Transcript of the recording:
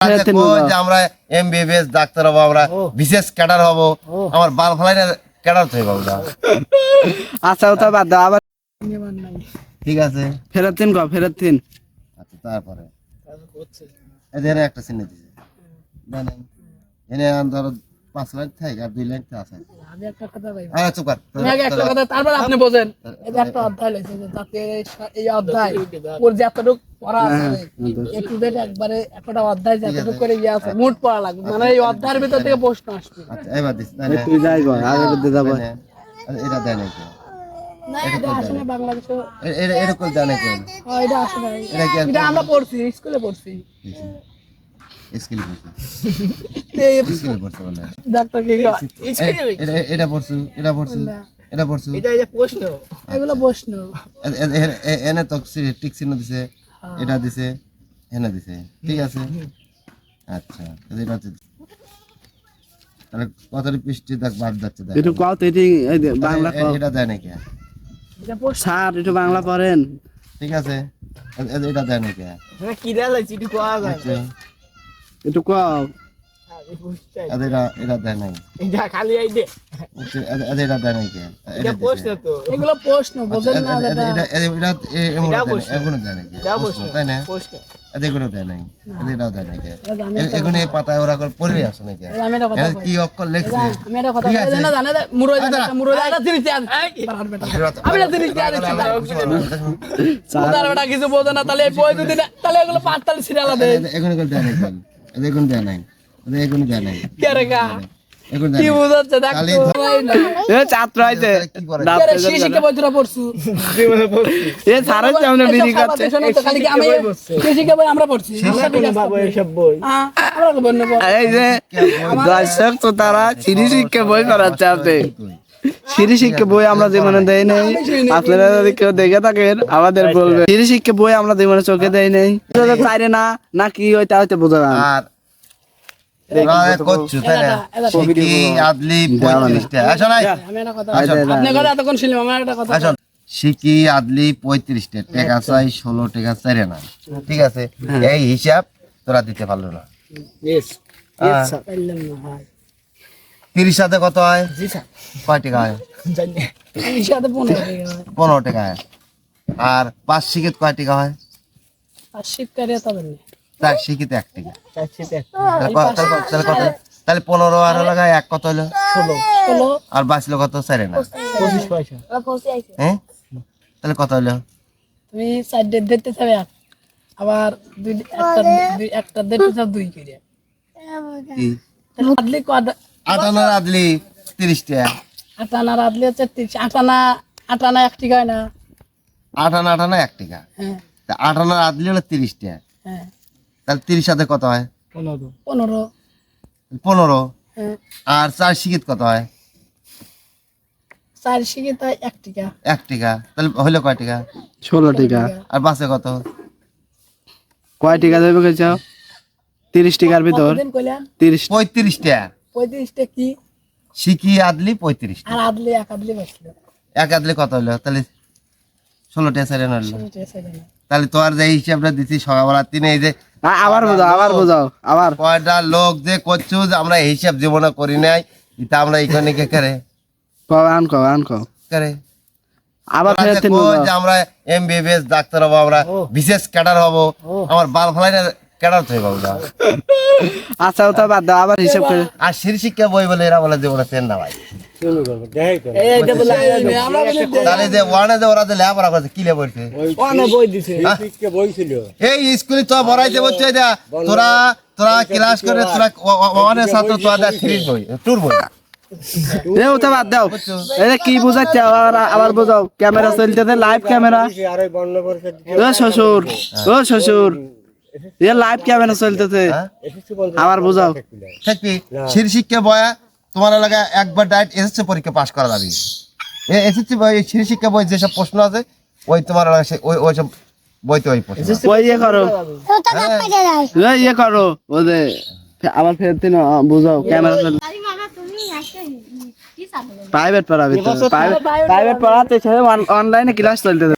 যে আমরা MBBS doctor হব আমরা বিশেষ ক্যাডার হব আমার বাল ফালাইনের ক্যাডার তো না। আচ্ছা ওটা বাদ দাও আবার ঠিক আছে। ফেরত দিন গো ফেরত দিন আচ্ছা তারপরে এদের একটা চিহ্ন দিছে। জানেন এনে ধরো পাঁচ লাইন থাকে আর দুই লাইন আছে। আমি একটা কথা ভাই। আরে চুপ কর। আগে একটা কথা তারপর আপনি বোঝেন। এই একটা অধ্যায় এই- অধ্যায় ওর যে এতটুক পড়া আছে একটু জেড একবারে একটা অধ্যায় যে এতটুক করে ইয়ে আছে মুড পড়া লাগবে। মানে এই অধ্যায়ের ভিতর থেকে প্রশ্ন আসবে। আচ্ছা এবার দিস তুই যাই গো আগে বলতে যাব। এটা দেয় নাকি না এটা আসে না বাংলাদেশে এটা এরকম দেয় নাকি হ্যাঁ, এটা আসে না এটা কি এটা আমরা পড়ছি স্কুলে পড়ছি। স্কিল পড়ছে এই পড়ছে বলে। ডাক্তার কি কয়? এটা এটা পড়ছু এটা পড়ছু এটা পড়ছু এগুলো প্রশ্ন। এ- এ- এ- এ- এনে তো টিক চিহ্ন দিছে এটা দিছে এনে দিছে। ঠিক আছে? আচ্ছা এটা হচ্ছে তাহলে কতটি পৃষ্টি দেখ বাদ যাচ্ছে দেখ। এটি বাংলা এটা দেয় নাকি? এটা স্যার একটু বাংলা পড়েন। ঠিক আছে? এটা দেয় নাকি? আচ্ছা। একটু কও দেয় নাই। আচ্ছা, এ- এ- এটা দেয় নাকি এটা দিছে। এগুলো প্রশ্ন বোঝেন না এ- এ- দাদা এটা এটা এ- দেয় নাই, এগুলো দেয় নাকি প্রশ্ন, তাই না? এদের এগুলো দেয় নাই। এদের দেয় নাকি এ- এই পাতায় ওরা করে পড়ে আসে নাকি আমি একটা কথা এর কি অক্ষর লেখছে? আমি একটা কথা বলি। জানে জিনিস আমি জিনিস কিছু বোঝে না তাহলে বই এগুলো পাঁচ তালে সিরিয়াল দেয় এগুলো এগুলো দেয় নাই এগুলো দেয় নাই। এগুলো দেয় নাই। কে রে গা? এগুলো দেয় কি বুঝাচ্ছে? দেখ খালি তো। এ ছাত্র আইতে তাহলে কি করে? কে রে শিশিকে বইtura পড়ছু? এ স্যার হচ্ছে বিড়ি খাচ্ছে। খালি আমি শিশিকে বই আমরা পড়ছি। বাবা এসব বই। আমরা তো এই যে দর্শক তো তারা সিঁড়ি শিক্ষা বই পড়াচ্ছে আপনি। সিঁড়ি শিক্ষা বই আমরা জীবনে দেই নাই। আপনারা যদি কেউ দেখে থাকেন আমাদের বলবে। সিঁড়ি শিক্ষা বই আমরা জীবনে চোখে দেই নাই। চাইরে না না কি ওইটা হয়তো বোঝা যায় না। আসো সিকি আদলি পঁয়ত্রিশটা। টেকা চাই ষোলো টেকা চাইরে না। ঠিক আছে? এই হিসাব তোরা দিতে পারল না হ্যাঁ। পারলাম না ভাই তিরিশ সাথে কত হয়? কয় টাকা হয়? পনেরো টাকা হয়। আর পাঁচ শিখিত কয় টাকা হয়? চার এক টাকা। তাহলে কত? পনেরো আর লাগায় এক কত হলো? ষোলো। আর বাঁচলো কত? চারে না। হ্যাঁ? তাহলে কত হলো? তুমি চার ডেট দেখতে চাবে এক আবার দুই একটা দুই একটা দেখতে চাও দুই করে আটানা আদলি তিরিশ টাকা আটানা আদলি হচ্ছে তিরিশ। আটানা আটানা এক হয় না? আটানা আটানা এক টাকা হ্যাঁ। তা আটানা আদলি হলো তিরিশ টাকা হ্যাঁ। তাহলে তিরিশ সাথে কত হয়? পনেরো। পনেরো। হ্যাঁ। আর চার শিখিত কত হয়? চার শিখে তাই এক টিকা এক টাকা তাহলে হইল কয় টাকা ষোলো টাকা আর বাসে কত? কয় টাকা দেবে কেছ তিরিশ টাকার ভিতর। তিরিশ পঁয়ত্রিশ টাকা পঁয়ত্রিশটা কি? শিখি আদলি পঁয়ত্রিশ আর আদলি এক আদলি বাঁচল এক আদলি কত হলো? তাহলে ষোলো টাকা চারে তাহলে তোমার যে হিসাবটা দিচ্ছি সকালবেলা তিনে এই যে আবার বোঝাও আবার বোঝাও আবার। কয়টা লোক যে করছ যে আমরা এই হিসাব জীবনে করি নাই এটা আমরা এখানে কে করে? আন কও আন কও করে? আবার আমরা এমবিবিএস ডাক্তার হব আমরা বিশেষ ক্যাডার হব আমার বাল ফালাইনের আচ্ছা ওটা বাদ দাও আবার হিসাব করে। আর শির শিক্ষা বই বলে এরা বলে জীবনে তেন না ভাই। তাহলে যে ওয়ানে যে ওরা যে কি লে এই স্কুলে তো বড়াইতে বলছে তোরা তোরা ক্লাস করে তোরা ওয়ানের ছাত্র তোরা থ্রি বই টুর বই। এ ওটা বাদ দাও। এটা কি বোঝাচ্ছে? আবার আবার বোঝাও। ক্যামেরা চলতেছে লাইভ ক্যামেরা। ও শ্বশুর। ও শ্বশুর। এ লাইভ ক্যামেরা চলতেছে? আবার বোঝাও। থাকবি বয়া তোমার এলাকায় একবার ডাইরেক্ট এসএসসি পরীক্ষা পাস করা যাবে। এসএসসি বই শিক্ষা বই যেসব প্রশ্ন আছে ওই তোমার এলাকায় ওই ওই সব বইতে ওই প্রশ্ন। ওই ইয়ে করো। ওই ইয়ে করো ওদের আবার ফেরত দিন আ, ক্যামেরা চল প্রাইভেট পড়াবি তো। প্রাইভেট পড়াতে অনলাইনে ক্লাস চলতেছে।